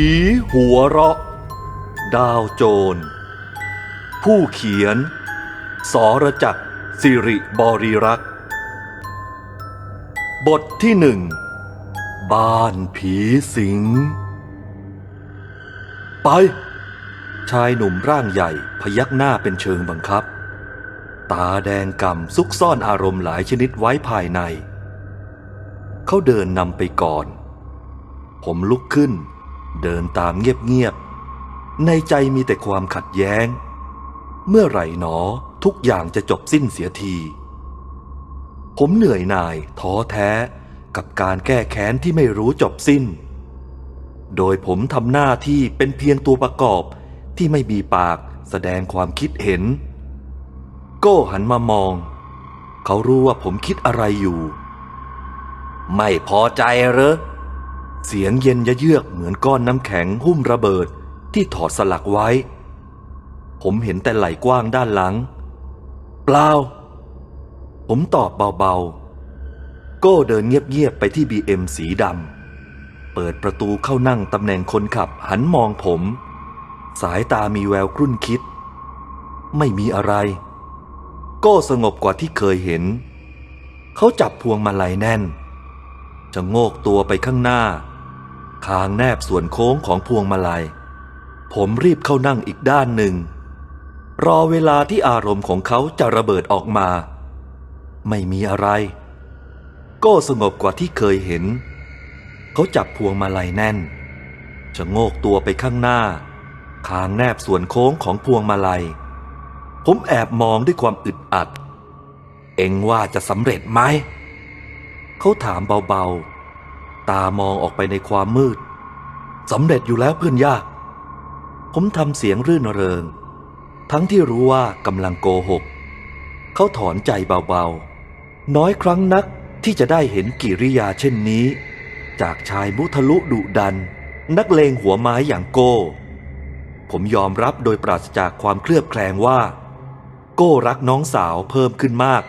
ผีหัวเราะ ดาวโจร ผู้เขียน สรจักรสิริบริรักษ์ บทที่หนึ่ง บ้านผีสิง ไป ชายหนุ่มร่างใหญ่พยักหน้าเป็นเชิงบังคับ ตาแดงกำซุกซ่อนอารมณ์หลายชนิดไว้ภายใน เขาเดินนำไปก่อน ผมลุกขึ้น เดินตามเงียบๆ ในใจมีแต่ความขัดแย้ง เมื่อไหร่หนอทุกอย่างจะจบสิ้นเสียที ผมเหนื่อยหน่ายท้อแท้กับการแก้แค้นที่ไม่รู้จบสิ้น โดยผมทำหน้าที่เป็นเพียงตัวประกอบที่ไม่มีปากแสดงความคิดเห็น โก้หันมามอง เขารู้ว่าผมคิดอะไรอยู่ ไม่พอใจเหรอ เสียงเย็นยะเยือกเหมือนก้อนน้ำแข็งหุ้มระเบิดที่ถอดสลักไว้ ผมเห็นแต่ไหล่กว้างด้านหลัง เปล่า ผมตอบเบาๆ โก้เดินเงียบๆไปที่บีเอ็มสีดำ เปิดประตูเข้านั่งตำแหน่งคนขับหันมองผม สายตามีแววครุ่นคิด ไม่มีอะไร โก้สงบกว่าที่เคยเห็น เขาจับพวงมาลัยแน่นจะโงกตัวไปข้างหน้า คางแนบส่วนโค้งของพวงมาลัย ผมรีบเข้านั่งอีกด้านหนึ่ง รอเวลาที่อารมณ์ของเขาจะระเบิดออกมา ไม่มีอะไรก้สงบกว่าที่เคยเห็น เขาจับพวงมาลัยแน่นจะโงกตัวไปข้างหน้า คางแนบส่วนโค้งของพวงมาลัย ผมแอบมองด้วยความอึดอัด เอ็งว่าจะสำเร็จไหม เขาถามเบาๆ ตามองออกไปในความมืดสำเร็จอยู่แล้วเพื่อนยาก ผมทำเสียงรื่นเริง ทั้งที่รู้ว่ากำลังโกหก เขาถอนใจเบาๆ น้อยครั้งนักที่จะได้เห็นกิริยาเช่นนี้ จากชายมุทะลุดุดัน นักเลงหัวไม้อย่างโก้ ผมยอมรับโดยปราศจากความเคลือบแคลงว่า โก้รักน้องสาวเพิ่มขึ้นมาก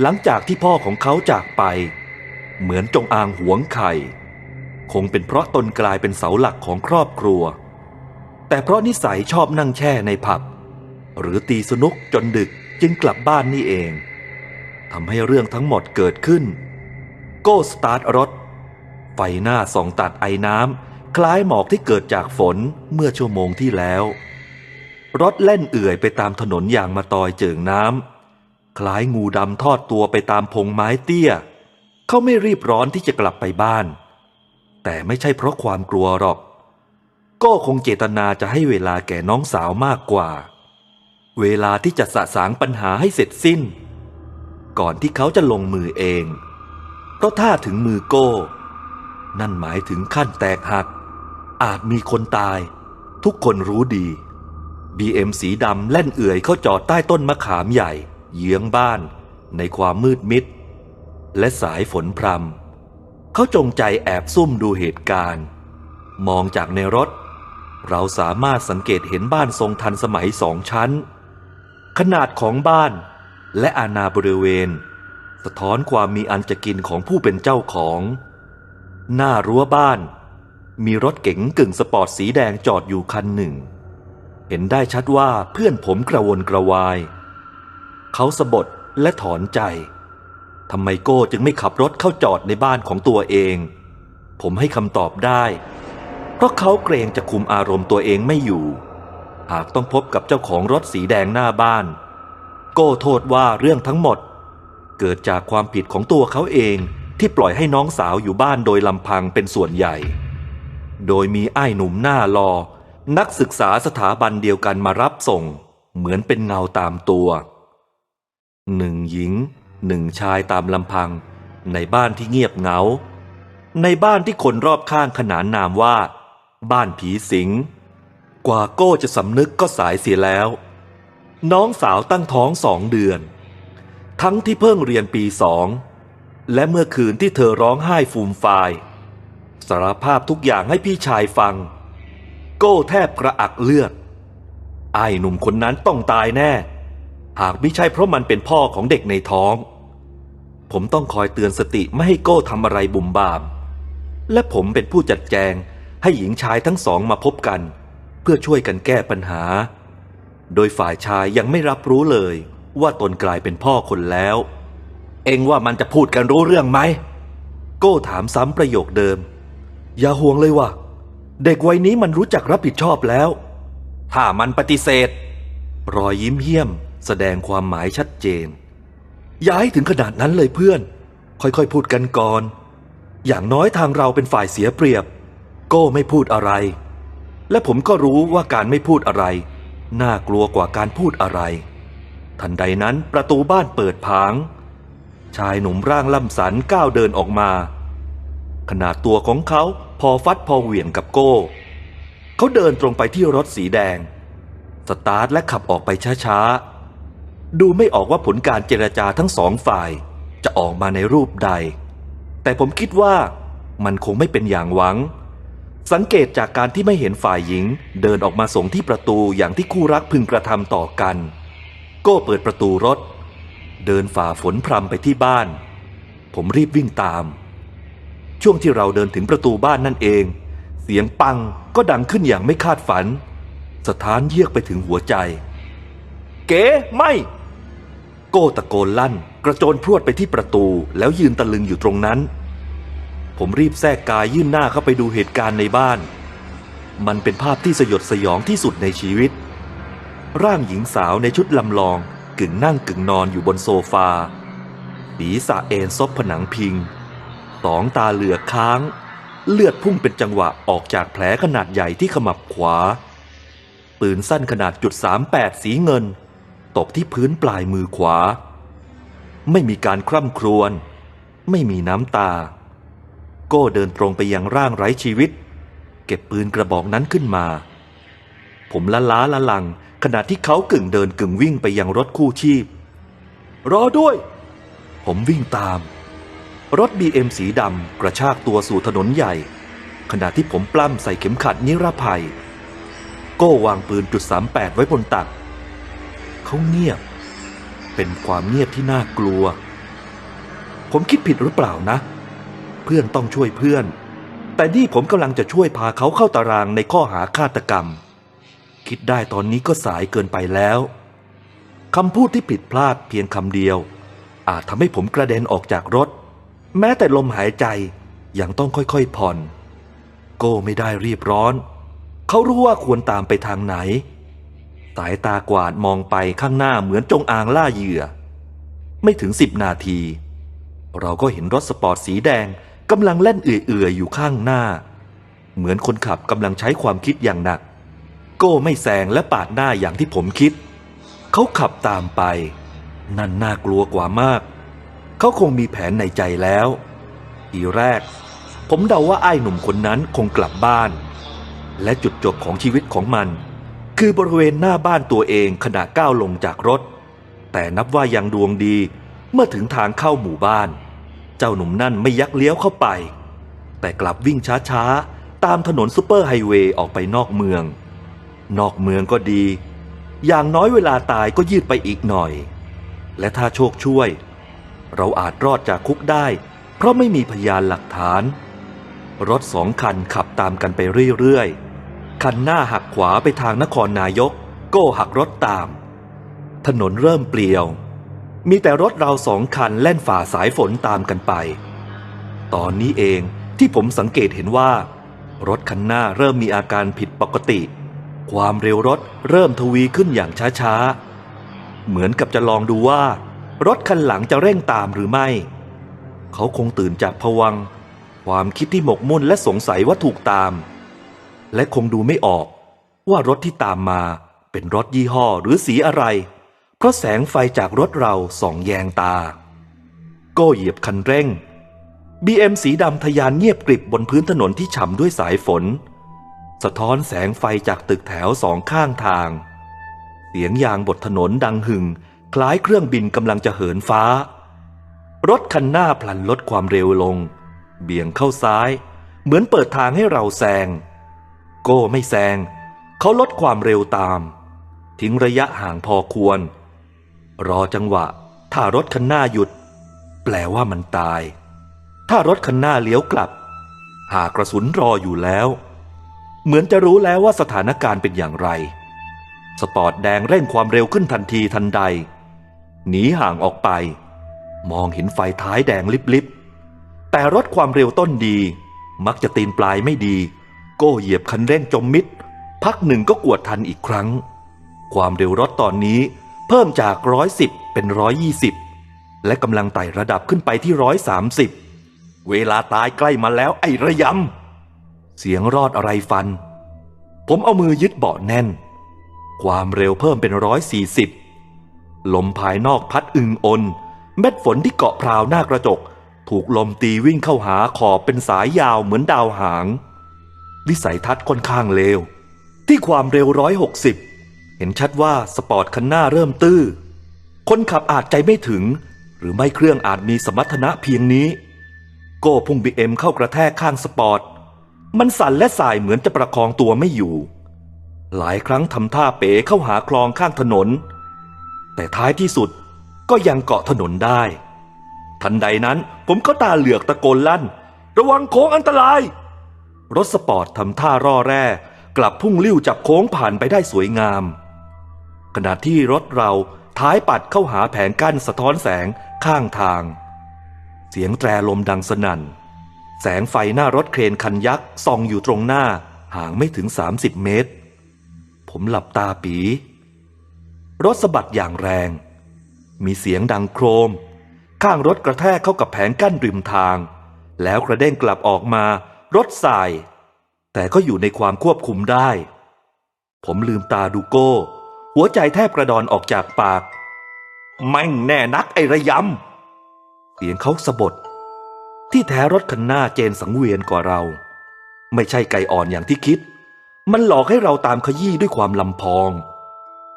หลังจากที่พ่อของเขาจากไป เหมือนจงอางหวงไข่ คงเป็นเพราะตนกลายเป็นเสาหลักของครอบครัว แต่เพราะนิสัยชอบนั่งแช่ในผับ หรือตีสนุกจนดึกจึงกลับบ้านนี่เองทำให้เรื่องทั้งหมดเกิดขึ้น โก้สตาร์ทรถ ไฟหน้าส่องตัดไอน้ำคล้ายหมอกที่เกิดจากฝนเมื่อชั่วโมงที่แล้ว รถเล่นเอื่อยไปตามถนนอย่างมาตอยเจิงน้ำคล้ายงูดำทอดตัวไปตามพงไม้เตี้ย เขาไม่รีบร้อนที่จะกลับไปบ้าน แต่ไม่ใช่เพราะความกลัวหรอก ก็คงเจตนาจะให้เวลาแก่น้องสาวมากกว่า เวลาที่จะสะสางปัญหาให้เสร็จสิ้น ก่อนที่เขาจะลงมือเอง เพราะถ้าถึงมือโก้ นั่นหมายถึงขั้นแตกหัก อาจมีคนตาย ทุกคนรู้ดี BM สีดำแล่นเอื่อยเข้าจอดใต้ต้นมะขามใหญ่ เยื้องบ้าน ในความมืดมิด และสายฝนพรำ เขาจงใจแอบซุ่มดูเหตุการณ์ มองจากในรถ เราสามารถสังเกตเห็นบ้านทรงทันสมัยสองชั้น ขนาดของบ้านและอาณาบริเวณ สะท้อนความมีอันจะกินของผู้เป็นเจ้าของ หน้ารั้วบ้าน มีรถเก๋งกึ่งสปอร์ตสีแดงจอดอยู่คันหนึ่ง เห็นได้ชัดว่าเพื่อนผมกระวนกระวาย เขาสะบดและถอนใจ ทำไมโก้จึงไม่ขับรถเข้าจอดในบ้านของตัวเอง ผมให้คำตอบได้ เพราะเขาเกรงจะคุมอารมณ์ตัวเองไม่อยู่ หากต้องพบกับเจ้าของรถสีแดงหน้าบ้าน โก้โทษว่าเรื่องทั้งหมด เกิดจากความผิดของตัวเขาเองที่ปล่อยให้น้องสาวอยู่บ้านโดยลำพังเป็นส่วนใหญ่ โดยมีไอ้หนุ่มหน้ารอนักศึกษาสถาบันเดียวกันมารับส่ง เหมือนเป็นเงาตามตัวหนึ่งหญิง หนึ่งชายตามลำพัง ในบ้านที่เงียบเหงา ในบ้านที่คนรอบข้างขนานนามว่า บ้านผีสิง กว่าโก้จะสำนึกก็สายเสียแล้ว น้องสาวตั้งท้องสองเดือน ทั้งที่เพิ่งเรียนปีสอง และเมื่อคืนที่เธอร้องไห้ฟูมฟายสารภาพทุกอย่างให้พี่ชายฟัง โก้แทบกระอักเลือดไอ้หนุ่มคนนั้นต้องตายแน่ หากไม่ใช่เพราะมันเป็นพ่อของเด็กในท้อง ผมต้องคอยเตือนสติไม่ให้โก้ทำอะไรบุ่มบาม และผมเป็นผู้จัดแจงให้หญิงชายทั้งสองมาพบกัน เพื่อช่วยกันแก้ปัญหา โดยฝ่ายชายยังไม่รับรู้เลยว่าตนกลายเป็นพ่อคนแล้ว เองว่ามันจะพูดกันรู้เรื่องไหม โก้ถามซ้ำประโยคเดิม อย่าห่วงเลยว่ะ เด็กวัยนี้มันรู้จักรับผิดชอบแล้ว ถ้ามันปฏิเสธ รอยยิ้มเยี่ยม แสดงความหมายชัดเจน ย่าให้ถึงขนาดนั้นเลยเพื่อน ค่อยๆพูดกันก่อน อย่างน้อยทางเราเป็นฝ่ายเสียเปรียบ โก้ไม่พูดอะไร และผมก็รู้ว่าการไม่พูดอะไร น่ากลัวกว่าการพูดอะไร ทันใดนั้นประตูบ้านเปิดผาง ชายหนุ่มร่างล่ำสันก้าวเดินออกมา ขนาดตัวของเขาพอฟัดพอเหวี่ยงกับโก้ เขาเดินตรงไปที่รถสีแดง สตาร์ทและขับออกไปช้าๆ ดูไม่ออกว่าผลการเจรจาทั้งสองฝ่ายจะออกมาในรูปใด แต่ผมคิดว่ามันคงไม่เป็นอย่างหวัง สังเกตจากการที่ไม่เห็นฝ่ายหญิง เดินออกมาส่งที่ประตูอย่างที่คู่รักพึงกระทำต่อกัน โก้เปิดประตูรถ เดินฝ่าฝนพรำไปที่บ้าน ผมรีบวิ่งตาม ช่วงที่เราเดินถึงประตูบ้านนั่นเอง เสียงปังก็ดังขึ้นอย่างไม่คาดฝัน สถานเยือกไปถึงหัวใจ เก๋ไม่ โก้ตะโกนลั่น กระโจนพรวดไปที่ประตูแล้วยืนตะลึงอยู่ตรงนั้น ผมรีบแทรกกายยื่นหน้าเข้าไปดูเหตุการณ์ในบ้าน มันเป็นภาพที่สยดสยองที่สุดในชีวิต ร่างหญิงสาวในชุดลำลองกึ่งนั่งกึ่งนอนอยู่บนโซฟาศีรษะเอนซบผนังพิง สองตาเหลือกค้าง เลือดพุ่งเป็นจังหวะออกจากแผลขนาดใหญ่ที่ขมับขวา ปืนสั้นขนาดจุด38สีเงิน ตกที่พื้นปลายมือขวา ไม่มีการคร่ำครวญ ไม่มีน้ำตา โก้เดินตรงไปยังร่างไร้ชีวิต เก็บปืนกระบอกนั้นขึ้นมา ผมละล้าละลัง ขณะที่เขากึ่งเดินกึ่งวิ่งไปยังรถคู่ชีพ รอด้วย ผมวิ่งตาม รถ BM สีดำกระชากตัวสู่ถนนใหญ่ ขณะที่ผมปล้ำใส่เข็มขัดนิรภัย โก้วางปืนจุด38ไว้บนตัก เขาเงียบ เป็นความเงียบที่น่ากลัว ผมคิดผิดหรือเปล่านะ เพื่อนต้องช่วยเพื่อน แต่นี่ผมกำลังจะช่วยพาเขาเข้าตารางในข้อหาฆาตกรรม คิดได้ตอนนี้ก็สายเกินไปแล้วคำพูดที่ผิดพลาดเพียงคำเดียว อาจทำให้ผมกระเด็นออกจากรถ แม้แต่ลมหายใจยังต้องค่อยๆผ่อน โก้ไม่ได้รีบร้อน เขารู้ว่าควรตามไปทางไหน สายตากวาดมองไปข้างหน้าเหมือนจงอางล่าเหยื่อ ไม่ถึงสิบนาที เราก็เห็นรถสปอร์ตสีแดงกำลังเล่นเอื่อยๆอยู่ข้างหน้า เหมือนคนขับกำลังใช้ความคิดอย่างหนัก โก้ไม่แซงและปาดหน้าอย่างที่ผมคิด เขาขับตามไป นั่นน่ากลัวกว่ามาก เขาคงมีแผนในใจแล้ว ทีแรก ผมเดาว่าไอ้หนุ่มคนนั้นคงกลับบ้าน และจุดจบของชีวิตของมัน คือบริเวณหน้าบ้านตัวเองขณะก้าวลงจากรถ แต่นับว่ายังดวงดีเมื่อถึงทางเข้าหมู่บ้าน เจ้าหนุ่มนั่นไม่ยักเลี้ยวเข้าไป แต่กลับวิ่งช้าๆ ตามถนนซูเปอร์ไฮเวย์ออกไปนอกเมือง นอกเมืองก็ดี อย่างน้อยเวลาตายก็ยืดไปอีกหน่อย และถ้าโชคช่วย เราอาจรอดจากคุกได้ เพราะไม่มีพยานหลักฐาน รถสองคันขับตามกันไปเรื่อยๆ คันหน้าหักขวาไปทางนครนายก โก้หักรถตาม ถนนเริ่มเปลี่ยว มีแต่รถเราสองคันแล่นฝ่าสายฝนตามกันไป ตอนนี้เองที่ผมสังเกตเห็นว่า รถคันหน้าเริ่มมีอาการผิดปกติ ความเร็วรถเริ่มทวีขึ้นอย่างช้าๆ เหมือนกับจะลองดูว่า รถคันหลังจะเร่งตามหรือไม่ เขาคงตื่นจากผวังค์ความคิดที่หมกมุ่นและสงสัยว่าถูกตาม และคงดูไม่ออก ว่ารถที่ตามมาเป็นรถยี่ห้อหรือสีอะไร เพราะแสงไฟจากรถเราส่องแยงตา โก้เหยียบคันเร่ง BM สีดำทะยานเงียบกริบบนพื้นถนนที่ฉ่ำด้วยสายฝน สะท้อนแสงไฟจากตึกแถวสองข้างทาง เสียงยางบนถนนดังหึ่งคล้ายเครื่องบินกำลังจะเหินฟ้า รถคันหน้าพลันลดความเร็วลง เบี่ยงเข้าซ้าย เหมือนเปิดทางให้เราแซง โก้ไม่แซง เขาลดความเร็วตาม ทิ้งระยะห่างพอควร รอจังหวะ ถ้ารถคันหน้าหยุด แปลว่ามันตาย ถ้ารถคันหน้าเลี้ยวกลับ หากกระสุนรออยู่แล้ว เหมือนจะรู้แล้วว่าสถานการณ์เป็นอย่างไร สปอร์ตแดงเร่งความเร็วขึ้นทันทีทันใด หนีห่างออกไป มองเห็นไฟท้ายแดงลิบๆแต่รถความเร็วต้นดี มักจะตีนปลายไม่ดี ก้เหยียบคันเร่งจมมิด พักหนึ่งก็กวดทันอีกครั้ง ความเร็วรถตอนนี้เพิ่มจากร้อยสิบเป็นร้อยยี่สิบและกำลังไต่ระดับขึ้นไปที่ร้อยสามสิบเวลาตายใกล้มาแล้วไอ้ระยำ เสียงรอดอะไรฟัน ผมเอามือยึดเบาะแน่น ความเร็วเพิ่มเป็นร้อยสี่สิบลมภายนอกพัดอึงอน เม็ดฝนที่เกาะพราวหน้ากระจก ถูกลมตีวิ่งเข้าหาขอบเป็นสายยาวเหมือนดาวหาง วิสัยทัศน์ค่อนข้างเลว ที่ความเร็วร้อยหกสิบเห็นชัดว่าสปอร์ตคันหน้าเริ่มตื้อ คนขับอาจใจไม่ถึง หรือไม่เครื่องอาจมีสมรรถนะเพียงนี้ โก้พุ่งบีเอ็มเข้ากระแทกข้างสปอร์ต มันสั่นและสายเหมือนจะประคองตัวไม่อยู่ หลายครั้งทำท่าเป๋เข้าหาคลองข้างถนน แต่ท้ายที่สุดก็ยังเกาะถนนได้ ทันใดนั้นผมก็ตาเหลือกตะโกนลั่น ระวังโค้งอันตราย รถสปอร์ตทำท่าร่อแร่ กลับพุ่งลิ้วจับโค้งผ่านไปได้สวยงาม ขณะที่รถเราท้ายปัดเข้าหาแผงกั้นสะท้อนแสงข้างทาง เสียงแตรลมดังสนั่น แสงไฟหน้ารถเครนคันยักษ์ส่องอยู่ตรงหน้าห่างไม่ถึง 30 เมตร ผมหลับตาปี รถสะบัดอย่างแรง มีเสียงดังโครม ข้างรถกระแทกเข้ากับแผงกั้นริมทาง แล้วกระเด้งกลับออกมา รถสาย แต่ก็อยู่ในความควบคุมได้ ผมลืมตาดูโก้ หัวใจแทบกระดอนออกจากปาก แม่งแน่นักไอระยำ เสียงเขาสะบดที่แท้รถคันหน้าเจนสังเวียนกว่าเรา ไม่ใช่ไก่อ่อนอย่างที่คิด มันหลอกให้เราตามขยี้ด้วยความลำพอง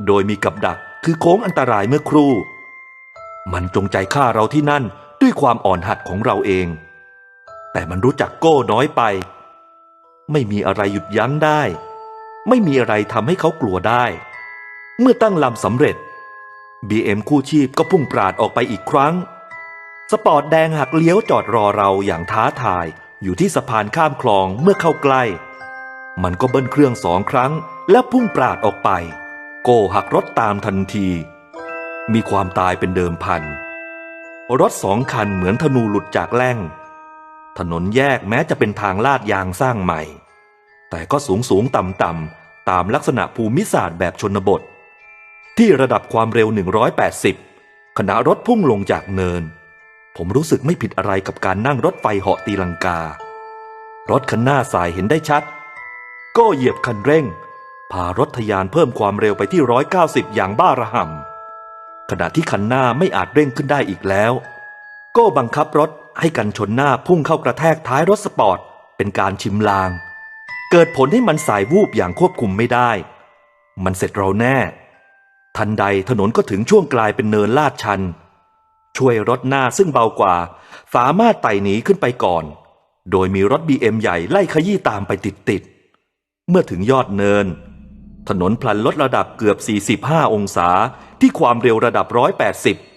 โดยมีกับดักคือโค้งอันตรายเมื่อครู่ มันจงใจฆ่าเราที่นั่นด้วยความอ่อนหัดของเราเอง แต่มันรู้จักโก้น้อยไป ไม่มีอะไรหยุดยั้งได้ ไม่มีอะไรทำให้เขากลัวได้ เมื่อตั้งลำสำเร็จ BM คู่ชีพก็พุ่งปราดออกไปอีกครั้ง สปอร์ตแดงหักเลี้ยวจอดรอเราอย่างท้าทายอยู่ที่สะพานข้ามคลองเมื่อเข้าใกล้ มันก็เบิ้ลเครื่องสองครั้ง แล้วพุ่งปราดออกไป โกหักรถตามทันที มีความตายเป็นเดิมพันรถสองคันเหมือนธนูหลุดจากแล่ง ถนนแยกแม้จะเป็นทางลาดยางสร้างใหม่ แต่ก็สูงสูงต่ำต่ำตามลักษณะภูมิศาสตร์แบบชนบท ที่ระดับความเร็ว 180 ขณะรถพุ่งลงจากเนิน ผมรู้สึกไม่ผิดอะไรกับการนั่งรถไฟเหาะตีลังกา รถคันหน้าสายเห็นได้ชัด ก็เหยียบคันเร่ง พารถทยานเพิ่มความเร็วไปที่ 190 อย่างบ้าระห่ำขณะที่คันหน้าไม่อาจเร่งขึ้นได้อีกแล้ว ก็บังคับรถ ให้กันชนหน้าพุ่งเข้ากระแทกท้ายรถสปอร์ต เป็นการชิมลาง เกิดผลให้มันสายวูบอย่างควบคุมไม่ได้ มันเสร็จเราแน่ ทันใดถนนก็ถึงช่วงกลายเป็นเนินลาดชัน ช่วยรถหน้าซึ่งเบากว่า สามารถไต่หนีขึ้นไปก่อน โดยมีรถ BM ใหญ่ไล่ขยี้ตามไปติดๆเมื่อถึงยอดเนิน ถนนพลันลดระดับเกือบ 45 องศาที่ความเร็วระดับ 180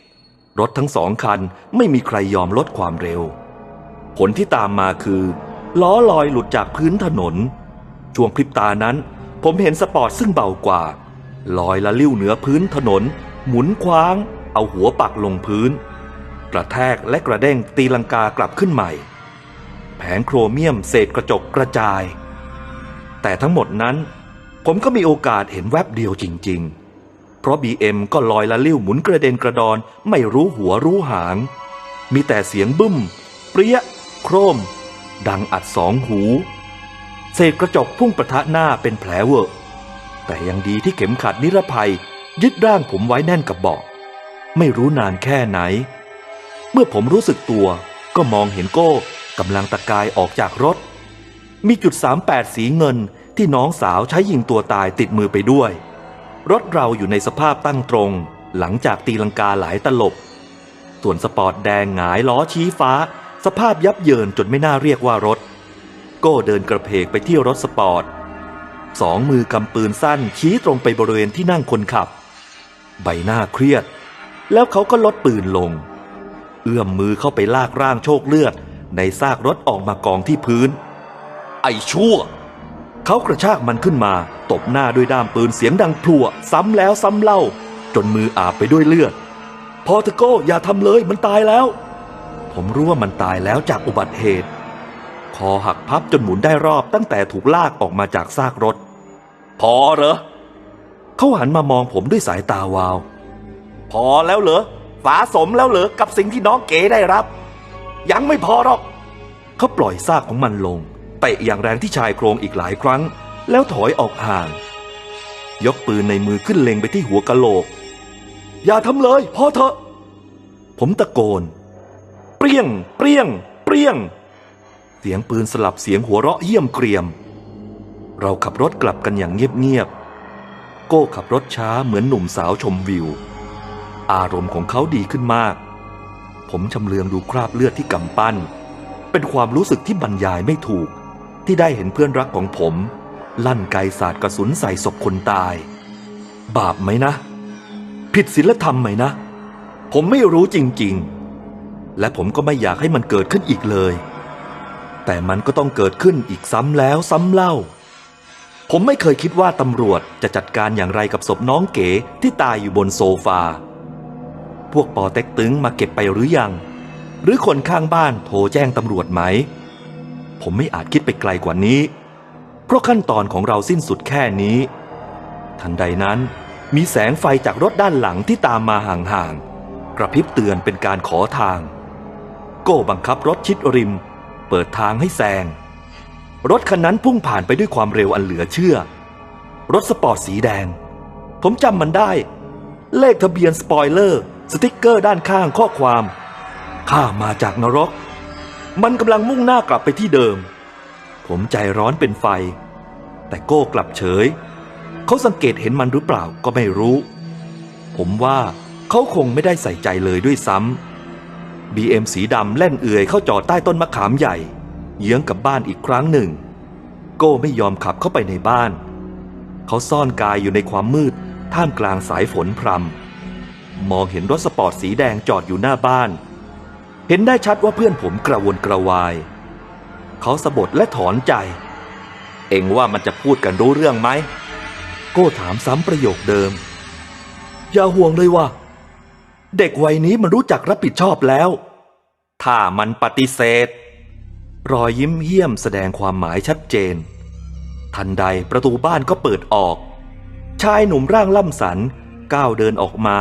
รถทั้งสองคันไม่มีใครยอมลดความเร็ว ผลที่ตามมาคือ ล้อลอยหลุดจากพื้นถนน ช่วงพริบตานั้น ผมเห็นสปอร์ตซึ่งเบากว่า ลอยละลิ้วเหนือพื้นถนน หมุนคว้าง เอาหัวปักลงพื้น กระแทกและกระเด้งตีลังกากลับขึ้นใหม่ แผงโครเมียมเศษกระจกกระจาย แต่ทั้งหมดนั้น ผมก็มีโอกาสเห็นแวบเดียวจริง ๆ เพราะ BM ก็ลอยละลิ้วหมุนกระเด็นกระดอน ไม่รู้หัวรู้หาง มีแต่เสียงบึ้ม เปรี้ย โครม ดังอัดสองหู เศษกระจกพุ่งประทะหน้าเป็นแผลเวอะ แต่ยังดีที่เข็มขัดนิรภัย ยึดร่างผมไว้แน่นกับเบาะไม่รู้นานแค่ไหน เมื่อผมรู้สึกตัวก็มองเห็นโก้กำลังตะกายออกจากรถ มีจุด 38 สีเงินที่น้องสาวใช้ยิงตัวตายติดมือไปด้วย รถเราอยู่ในสภาพตั้งตรง หลังจากตีลังกาหลายตลบ ส่วนสปอร์ตแดงหงายล้อชี้ฟ้า สภาพยับเยินจนไม่น่าเรียกว่ารถ โก้เดินกระเพกไปที่รถสปอร์ตสองมือกำปืนสั้นชี้ตรงไปบริเวณที่นั่งคนขับ ใบหน้าเครียด แล้วเขาก็ลดปืนลง เอื้อมมือเข้าไปลากร่างโชคเลือด ในซากรถออกมากองที่พื้น ไอ้ชั่ว เขากระชากมันขึ้นมา ตบหน้าด้วยด้ามปืนเสียงดังพลัว ซ้ำแล้วซ้ำเล่า จนมืออาบไปด้วยเลือด พอเถอะโก้อย่าทำเลยมันตายแล้ว ผมรู้ว่ามันตายแล้วจากอุบัติเหตุ คอหักพับจนหมุนได้รอบตั้งแต่ถูกลากออกมาจากซากรถ พอเหรอ เขาหันมามองผมด้วยสายตาวาว พอแล้วเหรอสาสมแล้วเหรอกับสิ่งที่น้องเก๋ได้รับ ยังไม่พอหรอก เขาปล่อยซากของมันลง เตะอย่างแรงที่ชายโครงอีกหลายครั้ง แล้วถอยออกห่าง ยกปืนในมือขึ้นเล็งไปที่หัวกะโหลก อย่าทำเลยพ่อเถอะ ผมตะโกน เปรี้ยง เปรี้ยง เปรี้ยง เสียงปืนสลับเสียงหัวเราะเยี่ยมเกรียม เราขับรถกลับกันอย่างเงียบๆโก้ขับรถช้าเหมือนหนุ่มสาวชมวิว อารมณ์ของเขาดีขึ้นมาก ผมชำเลืองดูคราบเลือดที่กำปั้นเป็นความรู้สึกที่บรรยายไม่ถูก ที่ได้เห็นเพื่อนรักของผม ลั่นไกศาสาดกระสุนใส่ศพคนตาย บาปไหมนะ ผิดศีลธรรมไหมนะ ผมไม่รู้จริงๆ และผมก็ไม่อยากให้มันเกิดขึ้นอีกเลย แต่มันก็ต้องเกิดขึ้นอีกซ้ำแล้วซ้ำเล่า ผมไม่เคยคิดว่าตำรวจจะจัดการอย่างไรกับศพน้องเก๋ที่ตายอยู่บนโซฟา พวกปอเต็กตึงมาเก็บไปหรือยัง หรือคนข้างบ้านโทรแจ้งตำรวจไหม ผมไม่อาจคิดไปไกลกว่านี้ เพราะขั้นตอนของเราสิ้นสุดแค่นี้ ทันใดนั้น มีแสงไฟจากรถด้านหลังที่ตามมาห่างๆ กระพริบเตือนเป็นการขอทาง โก้บังคับรถชิดริม เปิดทางให้แซง รถคันนั้นพุ่งผ่านไปด้วยความเร็วอันเหลือเชื่อ รถสปอร์ตสีแดง ผมจำมันได้ เลขทะเบียนสปอยเลอร์ สติ๊กเกอร์ด้านข้างข้อความข้ามาจากนรก มันกำลังมุ่งหน้ากลับไปที่เดิม ผมใจร้อนเป็นไฟ แต่โก้กลับเฉย เขาสังเกตเห็นมันหรือเปล่าก็ไม่รู้ ผมว่าเขาคงไม่ได้ใส่ใจเลยด้วยซ้ำ BM สีดำแล่นเอื่อยเข้าจอดใต้ต้นมะขามใหญ่ เยื้องกับบ้านอีกครั้งหนึ่ง โก้ไม่ยอมขับเข้าไปในบ้าน เขาซ่อนกายอยู่ในความมืดท่ามกลางสายฝนพรำมองเห็นรถสปอร์ตสีแดงจอดอยู่หน้าบ้าน เห็นได้ชัดว่าเพื่อนผมกระวนกระวาย เขาสะบดและถอนใจ เอ็งว่ามันจะพูดกันรู้เรื่องไหม โก้ถามซ้ำประโยคเดิม อย่าห่วงเลยว่า เด็กวัยนี้มันรู้จักรับผิดชอบแล้ว ถ้ามันปฏิเสธ รอยยิ้มเยี่ยมแสดงความหมายชัดเจน ทันใดประตูบ้านก็เปิดออก ชายหนุ่มร่างล่ำสันก้าวเดินออกมา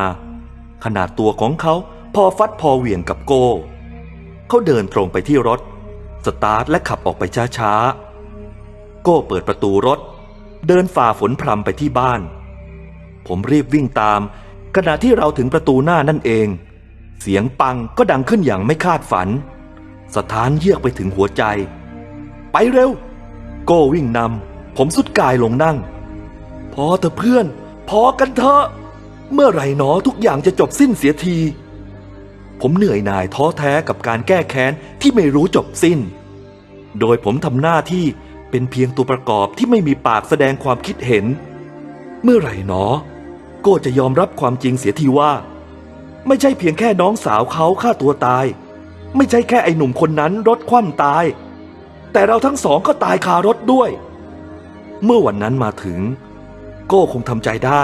ขนาดตัวของเขาพอฟัดพอเหวี่ยงกับโก้ เขาเดินตรงไปที่รถ สตาร์ทและขับออกไปช้าๆ โก้เปิดประตูรถ เดินฝ่าฝนพรำไปที่บ้าน ผมรีบวิ่งตาม ขณะที่เราถึงประตูหน้านั่นเอง เสียงปังก็ดังขึ้นอย่างไม่คาดฝัน สถานเยือกไปถึงหัวใจ ไปเร็ว โก้วิ่งนำผมสุดกายลงนั่ง พอเถอะเพื่อน พอกันเถอะ เมื่อไหร่หนอทุกอย่างจะจบสิ้นเสียที ผมเหนื่อยหน่ายท้อแท้กับการแก้แค้นที่ไม่รู้จบสิ้น โดยผมทำหน้าที่เป็นเพียงตัวประกอบที่ไม่มีปากแสดงความคิดเห็น เมื่อไหร่หนอก้จะยอมรับความจริงเสียทีว่า ไม่ใช่เพียงแค่น้องสาวเขาฆ่าตัวตาย ไม่ใช่แค่ไอ้หนุ่มคนนั้นรถคว่ำตาย แต่เราทั้งสองก็ตายคารถด้วย เมื่อวันนั้นมาถึงก้คงทำใจได้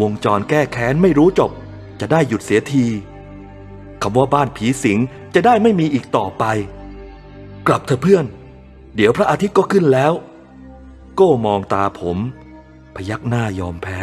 วงจรแก้แค้นไม่รู้จบจะได้หยุดเสียที คำว่าบ้านผีสิงจะได้ไม่มีอีกต่อไป กลับเถอะเพื่อน เดี๋ยวพระอาทิตย์ก็ขึ้นแล้ว โก้มองตาผม พยักหน้ายอมแพ้